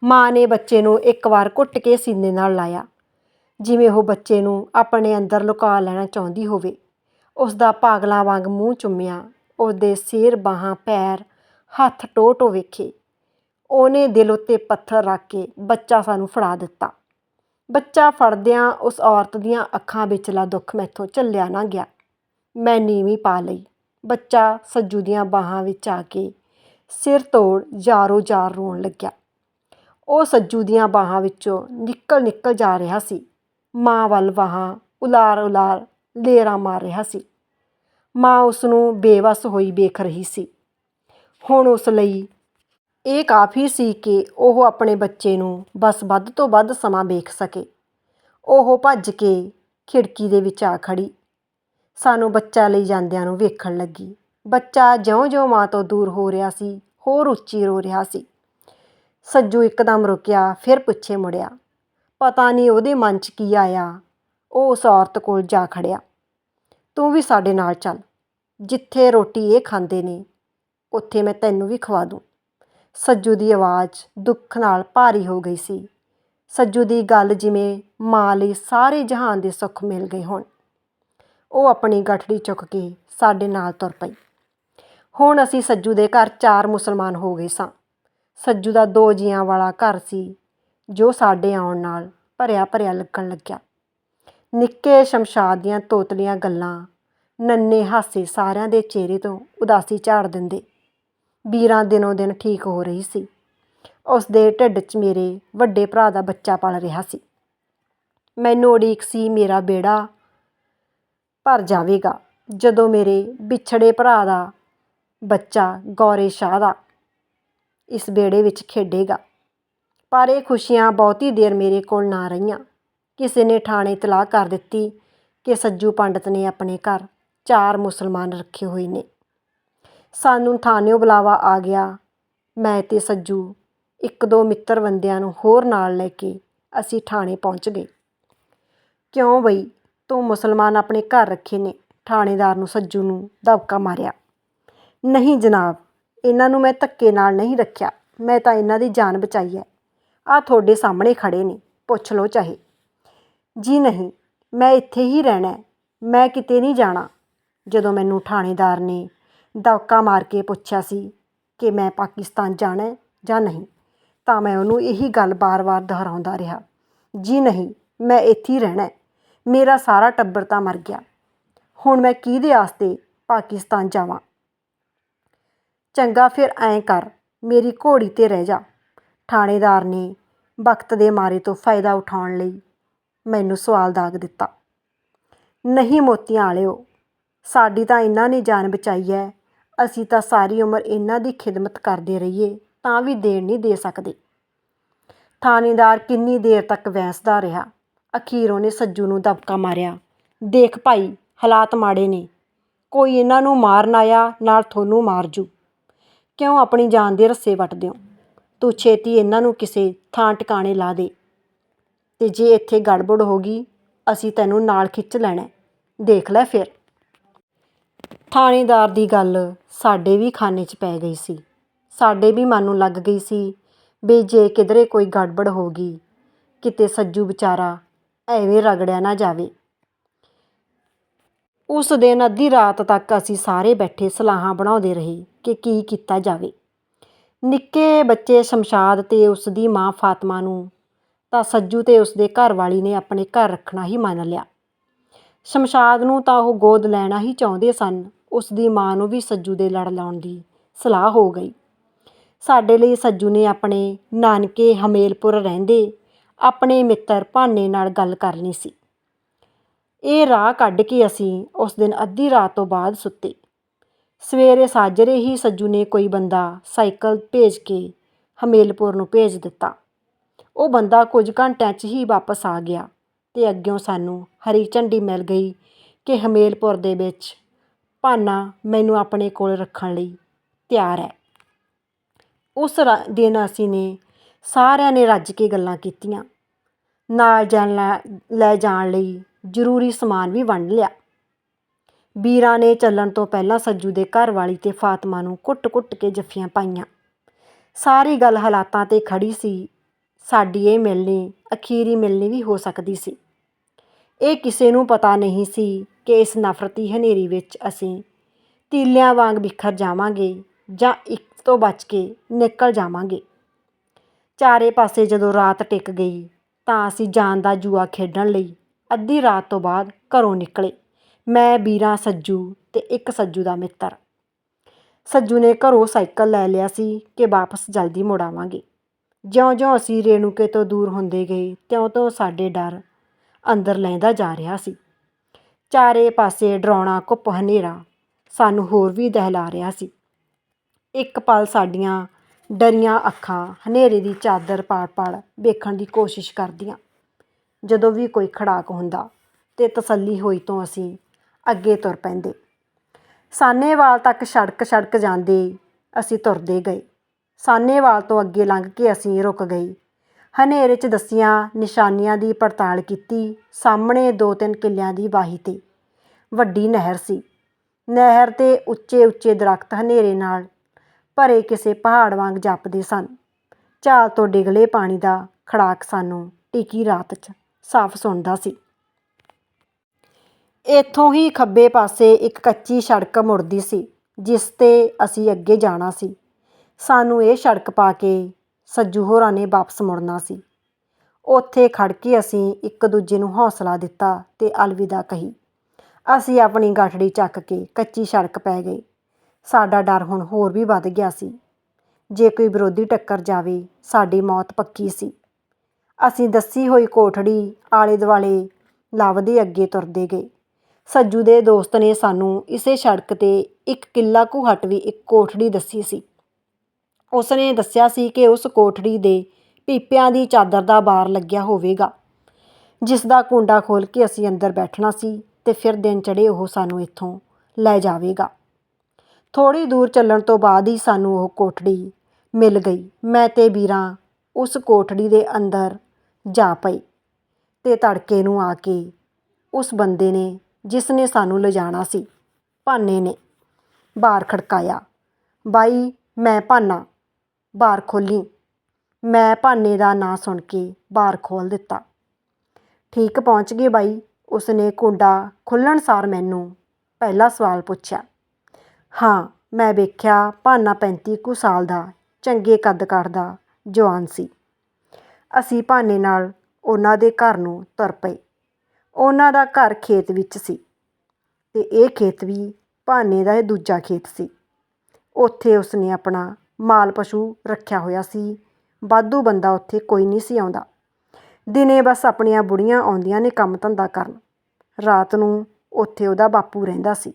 ਮਾਂ ਨੇ ਬੱਚੇ ਨੂੰ ਇੱਕ ਵਾਰ ਘੁੱਟ ਕੇ ਸੀਨੇ ਨਾਲ ਲਾਇਆ। ਜਿਵੇਂ ਉਹ ਬੱਚੇ ਨੂੰ ਆਪਣੇ ਅੰਦਰ ਲੁਕਾ ਲੈਣਾ ਚਾਹੁੰਦੀ ਹੋਵੇ ਉਸ ਦਾ ਪਾਗਲਾਂ ਵਾਂਗ ਮੂੰਹ ਚੁੰਮਿਆ ਉਹਦੇ ਸਿਰ ਬਾਹਾਂ ਪੈਰ ਹੱਥ ਟੋ ਟੋ ਵੇਖੇ। ਉਹਨੇ ਦਿਲ ਉੱਤੇ ਪੱਥਰ ਰੱਖ ਕੇ ਬੱਚਾ ਸਾਨੂੰ ਫੜਾ ਦਿੱਤਾ। ਬੱਚਾ ਫੜਦਿਆਂ ਉਸ ਔਰਤ ਦੀਆਂ ਅੱਖਾਂ ਵਿਚਲਾ ਦੁੱਖ ਮੈਥੋਂ ਝੱਲਿਆ ਨਾ ਗਿਆ। ਮੈਂ ਨੀਵੀਂ ਪਾ ਲਈ। ਬੱਚਾ ਸੱਜੂ ਦੀਆਂ ਬਾਹਾਂ ਵਿੱਚ ਆ ਕੇ ਸਿਰ ਤੋੜ ਜਾਰੋ ਜਾਰ ਰੋਣ ਲੱਗਿਆ। ਉਹ ਸੱਜੂ ਦੀਆਂ ਬਾਹਾਂ ਵਿੱਚੋਂ ਨਿਕਲ ਨਿਕਲ ਜਾ ਰਿਹਾ ਸੀ। ਮਾਂ ਵੱਲ ਬਾਹਾਂ ਉਲਾਰ ਉਲਾਰ ਲੇਰਾ ਮਾਰ ਰਿਹਾ ਸੀ। ਮਾਂ ਉਸ ਨੂੰ ਬੇਵਸ ਹੋਈ ਵੇਖ ਰਹੀ ਸੀ। ਹੁਣ ਉਸ ਲਈ ਇਹ ਕਾਫੀ ਸੀ ਕਿ ਉਹ ਆਪਣੇ ਬੱਚੇ ਨੂੰ ਬਸ ਵੱਧ ਤੋਂ ਵੱਧ ਸਮਾਂ ਵੇਖ ਸਕੇ। ਉਹ ਭੱਜ ਕੇ ਖਿੜਕੀ ਦੇ ਵਿੱਚ ਆ ਖੜੀ। ਸਾਨੂੰ ਬੱਚਾ ਲਈ ਜਾਂਦਿਆਂ ਨੂੰ ਵੇਖਣ ਲੱਗੀ। ਬੱਚਾ ਜਿਉਂ-ਜਿਉਂ ਮਾਂ ਤੋਂ ਦੂਰ ਹੋ ਰਿਹਾ ਸੀ, ਹੋਰ ਉੱਚੀ ਰੋ ਰਿਹਾ ਸੀ। ਸੱਜੂ ਇੱਕਦਮ ਰੁਕਿਆ, ਫਿਰ ਪਿੱਛੇ ਮੁੜਿਆ। ਪਤਾ ਨਹੀਂ ਉਹਦੇ ਮਨ 'ਚ ਕੀ ਆਇਆ। ਉਹ ਉਸ ਔਰਤ ਕੋਲ ਜਾ ਖੜਿਆ। ਤੂੰ ਵੀ ਸਾਡੇ ਨਾਲ ਚੱਲ। ਜਿੱਥੇ ਰੋਟੀ ਇਹ ਖਾਂਦੇ ਨੇ, ਉੱਥੇ ਮੈਂ ਤੈਨੂੰ ਵੀ ਖਵਾ ਦੂੰ। ਸੱਜੂ ਦੀ ਆਵਾਜ਼ ਦੁੱਖ ਨਾਲ ਭਾਰੀ ਹੋ ਗਈ ਸੀ। ਸੱਜੂ ਦੀ ਗੱਲ ਜਿਵੇਂ ਮਾਂ ਲਈ ਸਾਰੇ ਜਹਾਨ ਦੇ ਸੁੱਖ ਮਿਲ ਗਏ ਹੋਣ। ਉਹ ਆਪਣੀ ਗਠੜੀ ਚੁੱਕ ਕੇ ਸਾਡੇ ਨਾਲ ਤੁਰ ਪਈ। ਹੁਣ ਅਸੀਂ ਸੱਜੂ ਦੇ ਘਰ ਚਾਰ ਮੁਸਲਮਾਨ ਹੋ ਗਏ ਸਾਂ। ਸੱਜੂ ਦਾ ਦੋ ਜੀਆਂ ਵਾਲਾ ਘਰ ਸੀ, ਜੋ ਸਾਡੇ ਆਉਣ ਨਾਲ ਭਰਿਆ ਭਰਿਆ ਲੱਗਣ ਲੱਗਿਆ। ਨਿੱਕੇ ਸ਼ਮਸ਼ਾਦ ਦੀਆਂ ਤੋਤਲੀਆਂ ਗੱਲਾਂ ਨੰਨੇ ਹਾਸੇ ਸਾਰਿਆਂ ਦੇ ਚਿਹਰੇ ਤੋਂ ਉਦਾਸੀ ਝਾੜ ਦਿੰਦੇ। ਵੀਰਾਂ ਦਿਨੋਂ ਦਿਨ ਠੀਕ ਹੋ ਰਹੀ ਸੀ। ਉਸ ਦੇ ਢਿੱਡ 'ਚ ਮੇਰੇ ਵੱਡੇ ਭਰਾ ਦਾ ਬੱਚਾ ਪਲ ਰਿਹਾ ਸੀ। ਮੈਨੂੰ ਉਡੀਕ ਸੀ, ਮੇਰਾ ਬੇੜਾ ਭਰ ਜਾਵੇਗਾ ਜਦੋਂ ਮੇਰੇ ਵਿਛੜੇ ਭਰਾ ਦਾ ਬੱਚਾ ਗੌਰੇ ਸ਼ਾਹ ਦਾ ਇਸ ਬੇੜੇ ਵਿੱਚ ਖੇਡੇਗਾ। ਪਰ ਇਹ ਖੁਸ਼ੀਆਂ ਬਹੁਤੀ ਦੇਰ ਮੇਰੇ ਕੋਲ ਨਾ ਰਹੀਆਂ। ਕਿਸੇ ਨੇ ਥਾਣੇ ਤਲਾਹ ਕਰ ਦਿੱਤੀ ਕਿ ਸੱਜੂ ਪੰਡਤ ਨੇ ਆਪਣੇ ਘਰ ਚਾਰ ਮੁਸਲਮਾਨ ਰੱਖੇ ਹੋਏ ਨੇ। ਸਾਨੂੰ ਥਾਣਿਓਂ ਬੁਲਾਵਾ ਆ ਗਿਆ। ਮੈਂ ਤੇ ਸੱਜੂ ਇੱਕ ਦੋ ਮਿੱਤਰ ਬੰਦਿਆਂ ਨੂੰ ਹੋਰ ਨਾਲ ਲੈ ਕੇ ਅਸੀਂ ਥਾਣੇ ਪਹੁੰਚ ਗਏ। ਕਿਉਂ ਬਈ? ਤੂੰ ਮੁਸਲਮਾਨ ਆਪਣੇ ਘਰ ਰੱਖੇ ਨੇ। ਥਾਣੇਦਾਰ ਨੂੰ ਸੱਜੂ ਨੂੰ ਦਬਕਾ ਮਾਰਿਆ। ਨਹੀਂ ਜਨਾਬ, ਇਹਨਾਂ ਨੂੰ ਮੈਂ ਧੱਕੇ ਨਾਲ ਨਹੀਂ ਰੱਖਿਆ। ਮੈਂ ਤਾਂ ਇਹਨਾਂ ਦੀ ਜਾਨ ਬਚਾਈ ਹੈ। ਆ ਤੁਹਾਡੇ ਸਾਹਮਣੇ ਖੜੇ ਨੇ। ਪੁੱਛ ਲਓ ਚਾਹੇ। ਜੀ ਨਹੀਂ, ਮੈਂ ਇੱਥੇ ਹੀ ਰਹਿਣਾ ਮੈਂ ਕਿਤੇ ਨਹੀਂ ਜਾਣਾ। ਜਦੋਂ ਮੈਨੂੰ ਥਾਣੇਦਾਰ ਨੇ ਦੌਕਾ ਮਾਰ ਕੇ ਪੁੱਛਿਆ ਸੀ ਕਿ ਮੈਂ ਪਾਕਿਸਤਾਨ ਜਾਣਾ ਜਾਂ ਨਹੀਂ, ਤਾਂ ਮੈਂ ਉਹਨੂੰ ਇਹੀ ਗੱਲ ਬਾਰ-ਬਾਰ ਦੁਹਰਾਉਂਦਾ ਰਿਹਾ। ਜੀ ਨਹੀਂ, ਮੈਂ ਇੱਥੇ ਹੀ ਰਹਿਣਾ ਮੇਰਾ ਸਾਰਾ ਟੱਬਰ ਤਾਂ ਮਰ ਗਿਆ। ਹੁਣ ਮੈਂ ਕਿਹਦੇ ਆਸਤੇ ਪਾਕਿਸਤਾਨ ਜਾਵਾਂ? ਚੰਗਾ, ਫਿਰ ਐਂ ਕਰ, ਮੇਰੀ ਘੋੜੀ ਤੇ ਰਹਿ ਜਾ। ਥਾਣੇਦਾਰ ਨੇ ਵਕਤ ਦੇ ਮਾਰੇ ਤੋਂ ਫਾਇਦਾ ਉਠਾਉਣ ਲਈ ਮੈਨੂੰ ਸਵਾਲ ਦਾਗ ਦਿੱਤਾ। ਨਹੀਂ ਮੋਤੀਆਂ ਵਾਲਿਓ ਸਾਡੀ ਤਾਂ ਇਹਨਾਂ ਨੇ ਜਾਨ ਬਚਾਈ ਹੈ ਅਸੀਂ ਤਾਂ ਸਾਰੀ ਉਮਰ ਇਹਨਾਂ ਦੀ ਖਿਦਮਤ ਕਰਦੇ ਰਹੀਏ, ਤਾਂ ਵੀ ਦੇਣ ਨਹੀਂ ਦੇ ਸਕਦੇ। ਥਾਣੇਦਾਰ ਕਿੰਨੀ ਦੇਰ ਤੱਕ ਵੈਂਸਦਾ ਰਿਹਾ। ਅਖੀਰ ਉਹਨੇ ਸੱਜੂ ਨੂੰ ਦਬਕਾ ਮਾਰਿਆ। ਦੇਖ ਭਾਈ, ਹਾਲਾਤ ਮਾੜੇ ਨੇ। ਕੋਈ ਇਹਨਾਂ ਨੂੰ ਮਾਰਨ ਆਇਆ, ਨਾਲ ਤੁਹਾਨੂੰ ਮਾਰ ਜੂ। ਕਿਉਂ ਆਪਣੀ ਜਾਨ ਦੇ ਰੱਸੇ ਵੱਟਦੇ ਹੋ? ਤੂੰ ਛੇਤੀ ਇਹਨਾਂ ਨੂੰ ਕਿਸੇ ਥਾਂ ਟਿਕਾਣੇ ਲਾ ਦੇ। ਅਤੇ ਜੇ ਇੱਥੇ ਗੜਬੜ ਹੋ ਗਈ, ਅਸੀਂ ਤੈਨੂੰ ਨਾਲ ਖਿੱਚ ਲੈਣਾ ਦੇਖ ਲੈ ਫਿਰ। ਥਾਣੇਦਾਰ ਦੀ ਗੱਲ ਸਾਡੇ ਵੀ ਖਾਨੇ 'ਚ ਪੈ ਗਈ ਸੀ। ਸਾਡੇ ਵੀ ਮਨ ਨੂੰ ਲੱਗ ਗਈ ਸੀ ਵੀ ਜੇ ਕਿਧਰੇ ਕੋਈ ਗੜਬੜ ਹੋ ਗਈ, ਕਿਤੇ ਸੱਜੂ ਵਿਚਾਰਾ ਐਵੇਂ ਰਗੜਿਆ ਨਾ ਜਾਵੇ। ਉਸ ਦਿਨ ਅੱਧੀ ਰਾਤ ਤੱਕ ਅਸੀਂ ਸਾਰੇ ਬੈਠੇ ਸਲਾਹਾਂ ਬਣਾਉਂਦੇ ਰਹੇ ਕਿ ਕੀ ਕੀਤਾ ਜਾਵੇ। ਨਿੱਕੇ ਬੱਚੇ ਸ਼ਮਸ਼ਾਦ ਤੇ ਉਸ ਦੀ ਮਾਂ ਫਾਤਮਾ ਨੂੰ ਤਾਂ ਸੱਜੂ ਤੇ ਉਸਦੇ ਘਰ ਵਾਲੀ ਨੇ ਆਪਣੇ ਘਰ ਰੱਖਣਾ ਹੀ ਮੰਨ ਲਿਆ। ਸ਼ਮਸ਼ਾਦ ਨੂੰ ਤਾਂ ਉਹ ਗੋਦ ਲੈਣਾ ਹੀ ਚਾਹੁੰਦੇ ਸਨ। ਉਸ ਦੀ ਮਾਂ ਨੂੰ ਵੀ ਸੱਜੂ ਦੇ ਲੜ ਲਾਉਣ ਦੀ ਸਲਾਹ ਹੋ ਗਈ। ਸਾਡੇ ਲਈ ਸੱਜੂ ਨੇ ਆਪਣੇ ਨਾਨਕੇ ਹਮੇਲਪੁਰ ਰਹਿੰਦੇ, ਆਪਣੇ ਮਿੱਤਰ ਭਾਨੇ ਨਾਲ ਗੱਲ ਕਰਨੀ ਸੀ। ਇਹ ਰਾਹ ਕੱਢ ਕੇ ਅਸੀਂ ਉਸ ਦਿਨ ਅੱਧੀ ਰਾਤ ਤੋਂ ਬਾਅਦ ਸੁੱਤੇ। ਸਵੇਰੇ ਸਾਜਰੇ ਹੀ ਸੱਜੂ ਨੇ ਕੋਈ ਬੰਦਾ ਸਾਈਕਲ ਭੇਜ ਕੇ ਹਮੇਲਪੁਰ ਨੂੰ ਭੇਜ ਦਿੱਤਾ। ਉਹ ਬੰਦਾ ਕੁਝ ਘੰਟਿਆਂ 'ਚ ਹੀ ਵਾਪਸ ਆ ਗਿਆ ਤੇ ਅੱਗਿਓਂ ਸਾਨੂੰ ਹਰੀ ਝੰਡੀ ਮਿਲ ਗਈ ਕਿ ਹਮੇਲਪੁਰ ਦੇ ਵਿੱਚ ਭਾਨਾ ਮੈਨੂੰ ਆਪਣੇ ਕੋਲ ਰੱਖਣ ਲਈ ਤਿਆਰ ਹੈ। ਉਸ ਰਾ- ਦਿਨ ਅਸੀਂ ਨੇ ਸਾਰਿਆਂ ਨੇ ਰੱਜ ਕੇ ਗੱਲਾਂ ਕੀਤੀਆਂ। ਨਾਲ ਜਾਣ ਲੈ- ਲੈ ਜਾਣ ਲਈ ਜ਼ਰੂਰੀ ਸਮਾਨ ਵੀ ਵੰਡ ਲਿਆ। ਵੀਰਾਂ ਨੇ ਚੱਲਣ ਤੋਂ ਪਹਿਲਾਂ ਸੱਜੂ ਦੇ ਘਰ ਵਾਲੀ ਤੇ ਫਾਤਮਾ ਨੂੰ ਕੁੱਟ-ਕੁੱਟ ਕੇ ਜੱਫੀਆਂ ਪਾਈਆਂ। ਸਾਰੀ ਗੱਲ ਹਾਲਾਤਾਂ ਤੇ ਖੜੀ ਸੀ ਸਾਡੀ ਇਹ ਮਿਲਣੀ, ਅਖੀਰੀ ਮਿਲਣੀ ਵੀ ਹੋ ਸਕਦੀ ਸੀ। ਇਹ ਕਿਸੇ ਨੂੰ ਪਤਾ ਨਹੀਂ ਸੀ ਕਿ ਇਸ ਨਫ਼ਰਤੀ ਹਨੇਰੀ ਵਿੱਚ ਅਸੀਂ ਤੀਲਿਆਂ ਵਾਂਗ ਬਿਖਰ ਜਾਵਾਂਗੇ ਜਾਂ ਇੱਕ ਤੋਂ ਬਚ ਕੇ ਨਿਕਲ ਜਾਵਾਂਗੇ। ਚਾਰੇ ਪਾਸੇ ਜਦੋਂ ਰਾਤ ਟਿਕ ਗਈ ਤਾਂ ਅਸੀਂ ਜਾਨ ਦਾ ਜੂਆ ਖੇਡਣ ਲਈ ਅੱਧੀ ਰਾਤ ਤੋਂ ਬਾਅਦ ਘਰੋਂ ਨਿਕਲੇ। ਮੈਂ ਵੀਰਾਂ ਸੱਜੂ ਤੇ ਇੱਕ ਸੱਜੂ ਦਾ ਮਿੱਤਰ। ਸੱਜੂ ਨੇ ਘਰੋਂ ਸਾਈਕਲ ਲੈ ਲਿਆ ਸੀ ਕਿ ਵਾਪਸ ਜਲਦੀ ਮੁੜ ਆਵਾਂਗੇ। ਜਿਉਂ-ਜਿਉਂ ਅਸੀਂ ਰੇਣੂਕੇ ਤੋਂ ਦੂਰ ਹੁੰਦੇ ਗਏ ਤਿਉਂ-ਤਿਉਂ ਸਾਡੇ ਡਰ ਅੰਦਰ ਲੈਂਦਾ ਜਾ ਰਿਹਾ ਸੀ। ਚਾਰੇ ਪਾਸੇ ਡਰਾਉਣਾ ਘੁੱਪ ਹਨੇਰਾ ਸਾਨੂੰ ਹੋਰ ਵੀ ਦਹਿਲਾ ਰਿਹਾ ਸੀ। ਇੱਕ ਪਲ ਸਾਡੀਆਂ ਡਰੀਆਂ ਅੱਖਾਂ ਹਨੇਰੇ ਦੀ ਚਾਦਰ ਪਾੜ-ਪਾੜ ਵੇਖਣ ਦੀ ਕੋਸ਼ਿਸ਼ ਕਰਦੀਆਂ। ਜਦੋਂ ਵੀ ਕੋਈ ਖੜਾਕ ਹੁੰਦਾ ਤੇ ਤਸੱਲੀ ਹੋਈ ਤੋਂ ਅਸੀਂ ਅੱਗੇ ਤੁਰ ਪੈਂਦੇ। ਸਾਨੇਵਾਲ ਤੱਕ ਸੜਕ ਸੜਕ ਜਾਂਦੇ ਅਸੀਂ ਤੁਰਦੇ ਗਏ। ਸਾਨੇਵਾਲ ਤੋਂ ਅੱਗੇ ਲੰਘ ਕੇ ਅਸੀਂ ਰੁਕ ਗਏ। ਹਨੇਰੇ 'ਚ ਦੱਸੀਆਂ ਨਿਸ਼ਾਨੀਆਂ ਦੀ ਪੜਤਾਲ ਕੀਤੀ। ਸਾਹਮਣੇ ਦੋ ਤਿੰਨ ਕਿੱਲਿਆਂ ਦੀ ਵਾਹੀ ਤੇ ਵੱਡੀ ਨਹਿਰ ਸੀ। ਨਹਿਰ ਤੇ ਉੱਚੇ ਉੱਚੇ ਦਰਖਤ ਹਨੇਰੇ ਨਾਲ ਭਰੇ ਕਿਸੇ ਪਹਾੜ ਵਾਂਗ ਜਾਪਦੇ ਸਨ। ਝਾਲ ਤੋਂ ਡਿਗਲੇ ਪਾਣੀ ਦਾ ਖੜਾਕ ਸਾਨੂੰ ਟਿਕੀ ਰਾਤ 'ਚ ਸਾਫ਼ ਸੁਣਦਾ ਸੀ। ਇੱਥੋਂ ਹੀ ਖੱਬੇ ਪਾਸੇ ਇੱਕ ਕੱਚੀ ਸੜਕ ਮੁੜਦੀ ਸੀ, ਜਿਸ ਤੇ ਅਸੀਂ ਅੱਗੇ ਜਾਣਾ ਸੀ। ਸਾਨੂੰ ਇਹ ਸੜਕ ਪਾ ਕੇ ਸੱਜੂ ਹੋਰਾਂ ਨੇ ਵਾਪਸ ਮੁੜਨਾ ਸੀ। ਉੱਥੇ ਖੜ੍ਹ ਕੇ ਅਸੀਂ ਇੱਕ ਦੂਜੇ ਨੂੰ ਹੌਸਲਾ ਦਿੱਤਾ ਅਤੇ ਅਲਵਿਦਾ ਕਹੀ, ਅਸੀਂ ਆਪਣੀ ਗਠੜੀ ਚੱਕ ਕੇ ਕੱਚੀ ਸੜਕ ਪੈ ਗਏ ਸਾਡਾ ਡਰ ਹੁਣ ਹੋਰ ਵੀ ਵੱਧ ਗਿਆ ਸੀ। ਜੇ ਕੋਈ ਵਿਰੋਧੀ ਟੱਕਰ ਜਾਵੇ, ਸਾਡੀ ਮੌਤ ਪੱਕੀ ਸੀ। ਅਸੀਂ ਦੱਸੀ ਹੋਈ ਕੋਠੜੀ ਆਲੇ ਦੁਆਲੇ ਲੱਭਦੇ ਅੱਗੇ ਤੁਰਦੇ ਗਏ। ਸੱਜੂ ਦੇ ਦੋਸਤ ਨੇ ਸਾਨੂੰ ਇਸੇ ਸੜਕ ਤੇ ਇੱਕ ਕਿੱਲਾ ਕੁ ਹਟ ਵੀ ਇੱਕ ਕੋਠੜੀ ਦੱਸੀ ਸੀ। ਉਸ ਨੇ ਦੱਸਿਆ ਸੀ ਕਿ ਉਸ ਕੋਠੜੀ ਦੇ ਪੀਪਿਆਂ ਦੀ ਚਾਦਰ ਦਾ ਬਾਰ ਲੱਗਿਆ ਹੋਵੇਗਾ ਜਿਸ ਦਾ ਕੁੰਡਾ ਖੋਲ ਕੇ ਅਸੀਂ ਅੰਦਰ ਬੈਠਣਾ ਸੀ ਤੇ ਫਿਰ ਦਿਨ ਚੜੇ ਉਹ ਸਾਨੂੰ ਇੱਥੋਂ ਲੈ ਜਾਵੇਗਾ। ਥੋੜੀ ਦੂਰ ਚੱਲਣ ਤੋਂ ਬਾਅਦ ਹੀ ਸਾਨੂੰ ਉਹ ਕੋਠੜੀ ਮਿਲ ਗਈ। ਮੈਂ ਤੇ ਵੀਰਾਂ ਉਸ ਕੋਠੜੀ ਦੇ ਅੰਦਰ ਜਾ ਪਈ ਤੇ ਤੜਕੇ ਨੂੰ ਆ ਕੇ ਉਸ ਬੰਦੇ ਨੇ, ਜਿਸ ਨੇ ਸਾਨੂੰ ਲਿਜਾਣਾ ਸੀ, ਭਾਨੇ ਨੇ ਬਾਰ ਖੜਕਾਇਆ। ਬਾਈ, ਮੈਂ ਭਾਨਾ। ਬਾਰ ਖੋਲ੍ਹੀ ਮੈਂ ਭਾਨੇ ਦਾ ਨਾਂ ਸੁਣ ਕੇ ਬਾਰ ਖੋਲ੍ਹ ਦਿੱਤਾ। ਠੀਕ ਪਹੁੰਚ ਗਏ ਬਾਈ। ਉਸਨੇ ਕੁੰਡਾ ਖੁੱਲ੍ਹਣ ਸਾਰ ਮੈਨੂੰ ਪਹਿਲਾ ਸਵਾਲ ਪੁੱਛਿਆ। ਹਾਂ, ਮੈਂ ਵੇਖਿਆ ਭਾਨਾ 35 ਕੁ ਸਾਲ ਦਾ ਚੰਗੇ ਕੱਦ ਕਾਠ ਦਾ ਜਵਾਨ ਸੀ। ਅਸੀਂ ਭਾਨੇ ਨਾਲ ਉਹਨਾਂ ਦੇ ਘਰ ਨੂੰ ਤੁਰ ਪਏ। ਉਹਨਾਂ ਦਾ ਘਰ ਖੇਤ ਵਿੱਚ ਸੀ ਤੇ ਇਹ ਖੇਤ ਵੀ ਭਾਨੇ ਦਾ ਇਹ ਦੂਜਾ ਖੇਤ ਸੀ। ਉੱਥੇ ਉਸਨੇ ਆਪਣਾ ਮਾਲ ਪਸ਼ੂ ਰੱਖਿਆ ਹੋਇਆ ਸੀ। ਵਾਧੂ ਬੰਦਾ ਉੱਥੇ ਕੋਈ ਨਹੀਂ ਸੀ ਆਉਂਦਾ। ਦਿਨੇ ਬਸ ਆਪਣੀਆਂ ਬੁੜੀਆਂ ਆਉਂਦੀਆਂ ਨੇ ਕੰਮ ਧੰਦਾ ਕਰਨ। ਰਾਤ ਨੂੰ ਉੱਥੇ ਉਹਦਾ ਬਾਪੂ ਰਹਿੰਦਾ ਸੀ।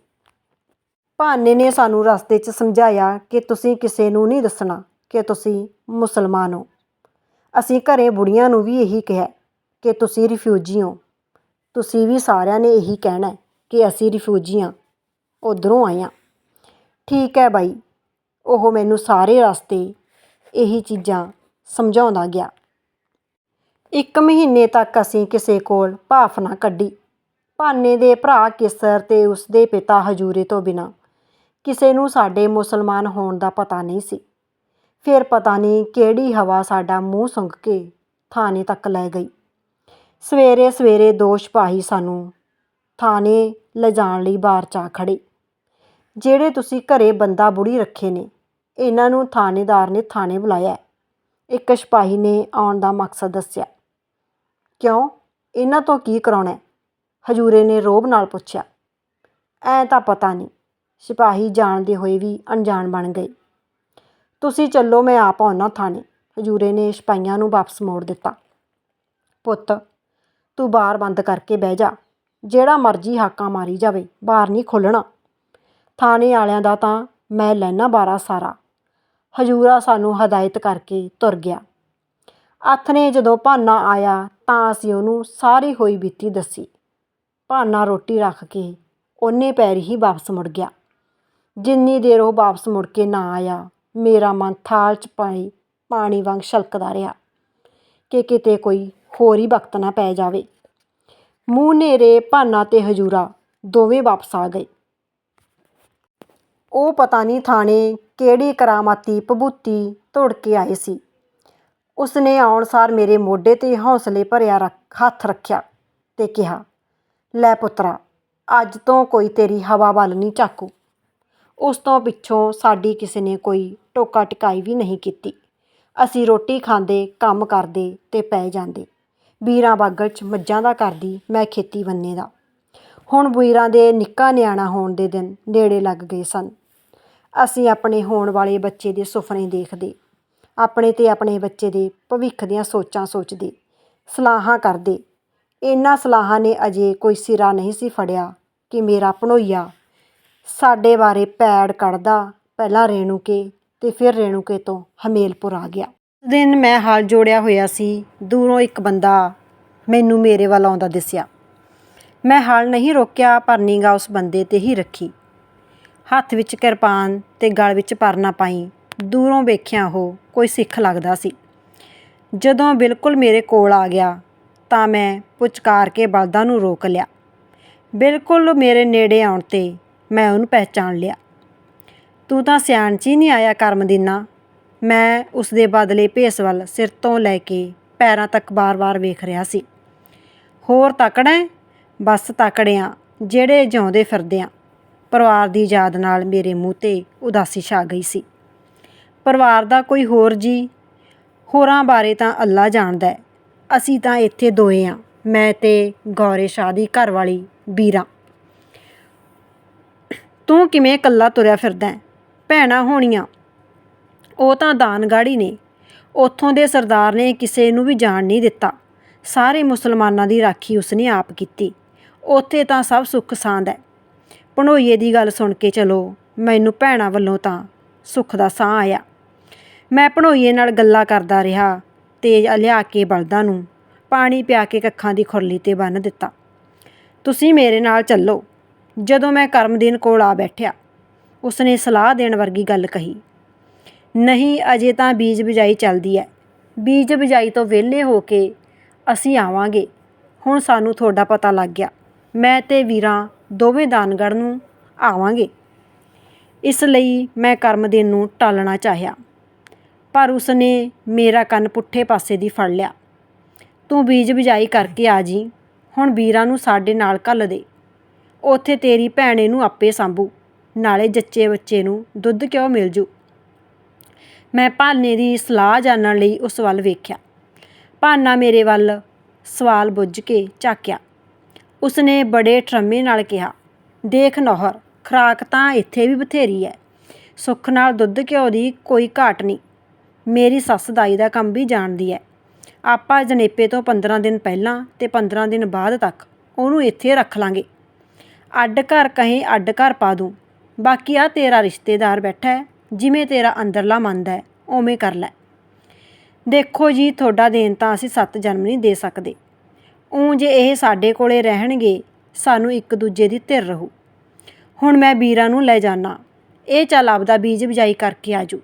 ਭਾਨੇ ਨੇ ਸਾਨੂੰ ਰਸਤੇ 'ਚ ਸਮਝਾਇਆ ਕਿ ਤੁਸੀਂ ਕਿਸੇ ਨੂੰ ਨਹੀਂ ਦੱਸਣਾ ਕਿ ਤੁਸੀਂ ਮੁਸਲਮਾਨ ਹੋ। ਅਸੀਂ ਘਰੇ ਬੁੜੀਆਂ ਨੂੰ ਵੀ ਇਹੀ ਕਿਹਾ ਕਿ ਤੁਸੀਂ ਰਿਫਿਊਜੀ ਹੋ। ਤੁਸੀਂ ਵੀ ਸਾਰਿਆਂ ਨੇ ਇਹੀ ਕਹਿਣਾ ਕਿ ਅਸੀਂ ਰਿਫਿਊਜੀ ਹਾਂ। ਉੱਧਰੋਂ ਆਏ ਹਾਂ। ਠੀਕ ਹੈ ਬਾਈ। ਉਹ ਮੈਨੂੰ ਸਾਰੇ ਰਸਤੇ ਇਹੀ ਚੀਜ਼ਾਂ ਸਮਝਾਉਂਦਾ ਗਿਆ। ਇੱਕ ਮਹੀਨੇ ਤੱਕ ਅਸੀਂ ਕਿਸੇ ਕੋਲ ਭਾਫ ਨਾ ਕੱਢੀ। ਭਾਨੇ ਦੇ ਭਰਾ ਕਿਸਰ ਤੇ ਉਸਦੇ ਪਿਤਾ ਹਜੂਰੇ ਤੋਂ ਬਿਨਾ ਕਿਸੇ ਨੂੰ ਸਾਡੇ ਮੁਸਲਮਾਨ ਹੋਣ ਦਾ ਪਤਾ ਨਹੀਂ ਸੀ। ਫਿਰ ਪਤਾ ਨਹੀਂ ਕਿਹੜੀ ਹਵਾ ਸਾਡਾ ਮੂੰਹ ਸੁੰਘ ਕੇ ਥਾਣੇ ਤੱਕ ਲੈ ਗਈ। ਸਵੇਰੇ ਸਵੇਰੇ ਦੋਸ਼ ਸਿਪਾਹੀ ਸਾਨੂੰ ਥਾਣੇ ਲਿਜਾਣ ਲਈ ਬਾਹਰ ਚਾ ਖੜੇ ਜਿਹੜੇ ਤੁਸੀਂ ਘਰੇ ਬੰਦਾ ਬੁੜੀ ਰੱਖੇ ਨੇ ਇਹਨਾਂ ਨੂੰ ਥਾਣੇਦਾਰ ਨੇ ਥਾਣੇ ਬੁਲਾਇਆ। ਇੱਕ ਸਿਪਾਹੀ ਨੇ ਆਉਣ ਦਾ ਮਕਸਦ ਦੱਸਿਆ। ਕਿਉਂ? ਇਹਨਾਂ ਤੋਂ ਕੀ ਕਰਾਉਣਾ ਹਜੂਰੇ ਨੇ ਰੋਬ ਨਾਲ ਪੁੱਛਿਆ। ਐ ਤਾਂ ਪਤਾ ਨਹੀਂ। ਸਿਪਾਹੀ ਜਾਣਦੇ ਹੋਏ ਵੀ ਅਣਜਾਣ ਬਣ ਗਏ। ਤੁਸੀਂ ਚੱਲੋ, ਮੈਂ ਆਪ ਆਉਣਾ ਥਾਣੇ। ਹਜੂਰੇ ਨੇ ਸਿਪਾਹੀਆਂ ਨੂੰ ਵਾਪਸ ਮੋੜ ਦਿੱਤਾ। ਪੁੱਤ, ਤੂੰ ਬਾਰ ਬੰਦ ਕਰਕੇ ਬਹਿ ਜਾ। ਜਿਹੜਾ ਮਰਜ਼ੀ ਹਾਕਾਂ ਮਾਰੀ ਜਾਵੇ, ਬਾਹਰ ਨਹੀਂ ਖੋਲਣਾ। ਥਾਣੇ ਵਾਲਿਆਂ ਦਾ ਤਾਂ ਮੈਂ ਲੈਣਾ ਬਾਰਾ ਸਾਰਾ। ਹਜੂਰਾ ਸਾਨੂੰ ਹਦਾਇਤ ਕਰਕੇ ਤੁਰ ਗਿਆ। ਅੱਥ ਨੇ ਜਦੋਂ ਭਾਨਾ ਆਇਆ ਤਾਂ ਅਸੀਂ ਉਹਨੂੰ ਸਾਰੀ ਹੋਈ ਬੀਤੀ ਦੱਸੀ। ਭਾਨਾ ਰੋਟੀ ਰੱਖ ਕੇ ਉਹਨੇ ਪੈਰ ਹੀ ਵਾਪਸ ਮੁੜ ਗਿਆ। ਜਿੰਨੀ ਦੇਰ ਉਹ ਵਾਪਸ ਮੁੜ ਕੇ ਨਾ ਆਇਆ, ਮੇਰਾ ਮਨ ਥਾਲ 'ਚ ਪਾਈ ਪਾਣੀ ਵਾਂਗ ਛਲਕਦਾ ਰਿਹਾ ਕਿ ਕਿਤੇ ਕੋਈ ਹੋਰ ਹੀ ਵਕਤ ਨਾ ਪੈ ਜਾਵੇ। ਮੂੰਹ ਨੇਰੇ ਭਾਨਾ ਤੇ ਹਜੂਰਾ ਦੋਵੇਂ ਵਾਪਸ ਆ ਗਏ। ਉਹ ਪਤਾ ਨਹੀਂ ਥਾਣੇ ਕਿਹੜੀ ਕਰਾਮਾਤੀ ਭਬੂਤੀ ਤੋੜ ਕੇ ਆਏ ਸੀ। ਉਸਨੇ ਆਉਣ ਸਾਰ ਮੇਰੇ ਮੋਢੇ ਤੇ ਹੌਸਲੇ ਭਰਿਆ ਰੱਖ, ਹੱਥ ਰੱਖਿਆ ਤੇ ਕਿਹਾ, ਲੈ ਪੁੱਤਰਾ, ਅੱਜ ਤੋਂ ਕੋਈ ਤੇਰੀ ਹਵਾ ਵੱਲ ਨਹੀਂ ਝਾਕੂ ਉਸ ਤੋਂ ਪਿੱਛੋਂ ਸਾਡੀ ਕਿਸੇ ਨੇ ਕੋਈ ਟੋਕਾ ਟਿਕਾਈ ਵੀ ਨਹੀਂ ਕੀਤੀ। ਅਸੀਂ ਰੋਟੀ ਖਾਂਦੇ, ਕੰਮ ਕਰਦੇ ਤੇ ਪੈ ਜਾਂਦੇ। ਵੀਰਾਂ ਬਾਗਲ 'ਚ ਮੱਝਾਂ ਦਾ ਕਰਦੀ ਮੈਂ ਖੇਤੀ ਬੰਨੇ ਦਾ। ਹੁਣ ਵੀਰਾਂ ਦੇ ਨਿੱਕਾ ਨਿਆਣਾ ਹੋਣ ਦੇ ਦਿਨ ਨੇੜੇ ਲੱਗ ਗਏ ਸਨ। ਅਸੀਂ ਆਪਣੇ ਹੋਣ ਵਾਲੇ ਬੱਚੇ ਦੇ ਸੁਪਨੇ ਦੇਖਦੇ, ਆਪਣੇ ਤੇ ਆਪਣੇ ਬੱਚੇ ਦੇ ਭਵਿੱਖ ਦੀਆਂ ਸੋਚਾਂ ਸੋਚਦੇ, ਸਲਾਹਾਂ ਕਰਦੇ। ਇਹਨਾਂ ਸਲਾਹਾਂ ਨੇ ਅਜੇ ਕੋਈ ਸਿਰਾ ਨਹੀਂ ਸੀ ਫੜਿਆ ਕਿ ਮੇਰਾ ਭਣੋਈਆ ਸਾਡੇ ਬਾਰੇ ਪੈੜ ਕੱਢਦਾ, ਪਹਿਲਾਂ ਰੇਣੂਕੇ ਤੇ ਫਿਰ ਰੇਣੂਕੇ ਤੋਂ ਹਮੇਲਪੁਰ ਆ ਗਿਆ। ਦਿਨ ਮੈਂ ਹਾਲ ਜੋੜਿਆ ਹੋਇਆ ਸੀ, ਦੂਰੋਂ ਇੱਕ ਬੰਦਾ ਮੈਨੂੰ ਮੇਰੇ ਵੱਲ ਆਉਂਦਾ ਦਿਸਿਆ। ਮੈਂ ਹਾਲ ਨਹੀਂ ਰੋਕਿਆ, ਪਰ ਨਿਗਾਹ ਉਸ ਬੰਦੇ ਤੇ ਹੀ ਰੱਖੀ। ਹੱਥ ਵਿੱਚ ਕਿਰਪਾਨ ਤੇ ਗਲ ਵਿੱਚ ਪਰਨਾ ਪਾਈ। ਦੂਰੋਂ ਵੇਖਿਆ ਉਹ ਕੋਈ ਸਿੱਖ ਲੱਗਦਾ ਸੀ। ਜਦੋਂ ਬਿਲਕੁਲ ਮੇਰੇ ਕੋਲ ਆ ਗਿਆ, ਤਾਂ ਮੈਂ ਪੁਚਕਾਰ ਕੇ ਬਲਦਾਂ ਨੂੰ ਰੋਕ ਲਿਆ। ਬਿਲਕੁਲ ਮੇਰੇ ਨੇੜੇ ਆਉਣ ਤੇ ਮੈਂ ਉਹਨੂੰ ਪਹਿਚਾਣ ਲਿਆ। ਤੂੰ ਤਾਂ ਸਿਆਣ 'ਚ ਹੀ ਨਹੀਂ ਆਇਆ ਕਰਮਦੀਨਾ। ਮੈਂ ਉਸ ਦੇ ਬਦਲੇ ਭੇਸ ਵੱਲ ਸਿਰ ਤੋਂ ਲੈ ਕੇ ਪੈਰਾਂ ਤੱਕ ਬਾਰ-ਬਾਰ ਵੇਖ ਰਿਹਾ ਸੀ। ਹੋਰ ਤਕੜਾ ਹੈ? ਬਸ ਤਕੜਿਆਂ, ਜਿਹੜੇ ਜਿਉਂਦੇ ਫਿਰਦੇ ਆ। ਪਰਿਵਾਰ ਦੀ ਯਾਦ ਨਾਲ ਮੇਰੇ ਮੂੰਹ ਤੇ ਉਦਾਸੀ ਛਾ ਗਈ ਸੀ। ਪਰਿਵਾਰ ਦਾ ਕੋਈ ਹੋਰ ਜੀ, ਹੋਰਾਂ ਬਾਰੇ ਤਾਂ ਅੱਲਾ ਜਾਣਦਾ ਅਸੀਂ ਤਾਂ ਇੱਥੇ ਦੋਏ ਆ ਮੈਂ ਤੇ ਗੌਰੇ ਸ਼ਾਹ ਦੀ ਘਰ ਵਾਲੀ ਬੀਰਾ। ਤੂੰ ਕਿਵੇਂ ਇਕੱਲਾ ਤੁਰਿਆ ਫਿਰਦਾ ਹੈ? ਭੈਣਾਂ ਹੋਣੀਆਂ। ਉਹ ਤਾਂ ਦਾਨਗਾੜੀ ਨੇ। ਉੱਥੋਂ ਦੇ ਸਰਦਾਰ ਨੇ ਕਿਸੇ ਨੂੰ ਵੀ ਜਾਣ ਨਹੀਂ ਦਿੱਤਾ। ਸਾਰੇ ਮੁਸਲਮਾਨਾਂ ਦੀ ਰਾਖੀ ਉਸਨੇ ਆਪ ਕੀਤੀ। ਉੱਥੇ ਤਾਂ ਸਭ ਸੁੱਖ ਸਾਂਦ ਹੈ। ਭਣੋਈਏ ਦੀ ਗੱਲ ਸੁਣ ਕੇ ਚਲੋ, ਮੈਨੂੰ ਭੈਣਾਂ ਵੱਲੋਂ ਤਾਂ ਸੁੱਖ ਦਾ ਸਾਹ ਆਇਆ। ਮੈਂ ਭਣੋਈਏ ਨਾਲ ਗੱਲਾਂ ਕਰਦਾ ਰਿਹਾ ਤੇ ਲਿਆ ਕੇ ਬਲਦਾਂ ਨੂੰ, ਪਾਣੀ ਪਿਆ ਕੇ ਕੱਖਾਂ ਦੀ ਖੁਰਲੀ ਤੇ ਬੰਨ੍ਹ ਦਿੱਤਾ। ਤੁਸੀਂ ਮੇਰੇ ਨਾਲ ਚੱਲੋ। ਜਦੋਂ ਮੈਂ ਕਰਮਦੀਨ ਕੋਲ ਆ ਬੈਠਿਆ, ਉਸਨੇ ਸਲਾਹ ਦੇਣ ਵਰਗੀ ਗੱਲ ਕਹੀ। ਨਹੀਂ, ਅਜੇ ਤਾਂ ਬੀਜ ਬਿਜਾਈ ਚੱਲਦੀ ਹੈ ਬੀਜ ਬਿਜਾਈ ਤੋਂ ਵਿਹਲੇ ਹੋ ਕੇ ਅਸੀਂ ਆਵਾਂਗੇ। ਹੁਣ ਸਾਨੂੰ ਤੁਹਾਡਾ ਪਤਾ ਲੱਗ ਗਿਆ। ਮੈਂ ਤੇ ਵੀਰਾਂ ਦੋਵੇਂ ਦਾਨਗੜ੍ਹ ਨੂੰ ਆਵਾਂਗੇ। ਇਸ ਲਈ ਮੈਂ ਕਰਮਦੀਨ ਨੂੰ ਟਾਲਣਾ ਚਾਹਿਆ। ਪਰ ਉਸਨੇ ਮੇਰਾ ਕੰਨ ਪੁੱਠੇ ਪਾਸੇ ਦੀ ਫੜ ਲਿਆ। ਤੂੰ ਬੀਜ ਬਿਜਾਈ ਕਰਕੇ ਆ ਜੀ, ਹੁਣ ਵੀਰਾਂ ਨੂੰ ਸਾਡੇ ਨਾਲ ਘੱਲ ਦੇ। ਉੱਥੇ ਤੇਰੀ ਭੈਣ ਇਹਨੂੰ ਆਪੇ ਸੰਭੂ, ਨਾਲੇ ਜੱਚੇ ਬੱਚੇ ਨੂੰ ਦੁੱਧ ਕਿਉਂ ਮਿਲ ਜੂ? ਮੈਂ ਭਾਨੇ ਦੀ ਸਲਾਹ ਜਾਣਨ ਲਈ ਉਸ ਵੱਲ ਵੇਖਿਆ। ਭਾਨਾ ਮੇਰੇ ਵੱਲ ਸਵਾਲ ਬੁੱਝ ਕੇ ਝਾਕਿਆ। ਉਸਨੇ ਬੜੇ ਠਰਮੇ ਨਾਲ ਕਿਹਾ, ਦੇਖ ਨੌਹਰ, ਖੁਰਾਕ ਤਾਂ ਇੱਥੇ ਵੀ ਬਥੇਰੀ ਹੈ ਸੁੱਖ ਨਾਲ ਦੁੱਧ ਘਿਓ ਦੀ ਕੋਈ ਘਾਟ ਨਹੀਂ। ਮੇਰੀ ਸੱਸ ਦਾਈ ਦਾ ਕੰਮ ਵੀ ਜਾਣਦੀ ਹੈ ਆਪਾਂ ਜਨੇਪੇ ਤੋਂ 15 ਦਿਨ ਪਹਿਲਾਂ ਤੇ 15 ਦਿਨ ਬਾਅਦ ਤੱਕ ਉਹਨੂੰ ਇੱਥੇ ਰੱਖ ਲਾਂਗੇ। ਅੱਡ ਘਰ ਕਹੇ ਅੱਡ ਘਰ ਪਾ ਦੂੰ। ਬਾਕੀ ਆਹ ਤੇਰਾ ਰਿਸ਼ਤੇਦਾਰ ਬੈਠਾ ਹੈ ਜਿਵੇਂ ਤੇਰਾ ਅੰਦਰਲਾ ਮੰਨਦਾ ਹੈ ਉਵੇਂ ਕਰ ਲੈ। ਦੇਖੋ ਜੀ, ਤੁਹਾਡਾ ਦੇਣ ਤਾਂ ਅਸੀਂ ਸੱਤ ਜਨਮ ਨਹੀਂ ਦੇ ਸਕਦੇ। ਉਂ ਜੇ ਇਹ ਸਾਡੇ ਕੋਲੇ ਰਹਿਣਗੇ, ਸਾਨੂੰ ਇੱਕ ਦੂਜੇ ਦੀ ਧਿਰ ਰਹੂ। ਹੁਣ ਮੈਂ ਵੀਰਾਂ ਨੂੰ ਲੈ ਜਾਣਾ ਇਹ ਚੱਲ ਆਪਦਾ ਬੀਜ ਬਿਜਾਈ ਕਰਕੇ ਆਜੂ।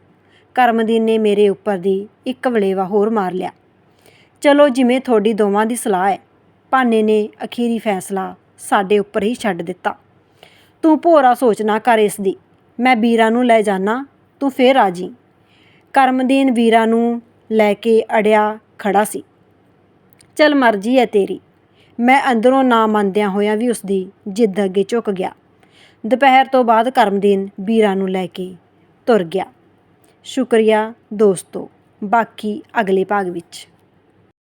ਕਰਮਦੀਨ ਨੇ ਮੇਰੇ ਉੱਪਰ ਦੀ ਇੱਕ ਵਲੇਵਾ ਹੋਰ ਮਾਰ ਲਿਆ। ਚਲੋ ਜਿਵੇਂ ਤੁਹਾਡੀ ਦੋਵਾਂ ਦੀ ਸਲਾਹ ਹੈ। ਭਾਨੇ ਨੇ ਅਖੀਰੀ ਫੈਸਲਾ ਸਾਡੇ ਉੱਪਰ ਹੀ ਛੱਡ ਦਿੱਤਾ। ਤੂੰ ਭੋਰਾ ਸੋਚਣਾ ਕਰ ਇਸ ਦੀ। ਮੈਂ ਵੀਰਾਂ ਨੂੰ ਲੈ ਜਾਣਾ ਤੂੰ ਫੇਰ ਆ ਜੀ। ਕਰਮਦੀਨ ਵੀਰਾਂ ਨੂੰ ਲੈ ਕੇ ਅੜਿਆ ਖੜਾ ਸੀ। ਚੱਲ ਮਰਜ਼ੀ ਹੈ ਤੇਰੀ। ਮੈਂ ਅੰਦਰੋਂ ਨਾ ਮੰਨਦਿਆਂ ਹੋਇਆਂ ਵੀ ਉਸਦੀ ਜਿੱਦ ਅੱਗੇ ਝੁਕ ਗਿਆ। ਦੁਪਹਿਰ ਤੋਂ ਬਾਅਦ ਕਰਮਦੀਨ ਵੀਰਾਂ ਨੂੰ ਲੈ ਕੇ ਤੁਰ ਗਿਆ। ਸ਼ੁਕਰੀਆ ਦੋਸਤੋ, ਬਾਕੀ ਅਗਲੇ ਭਾਗ ਵਿੱਚ।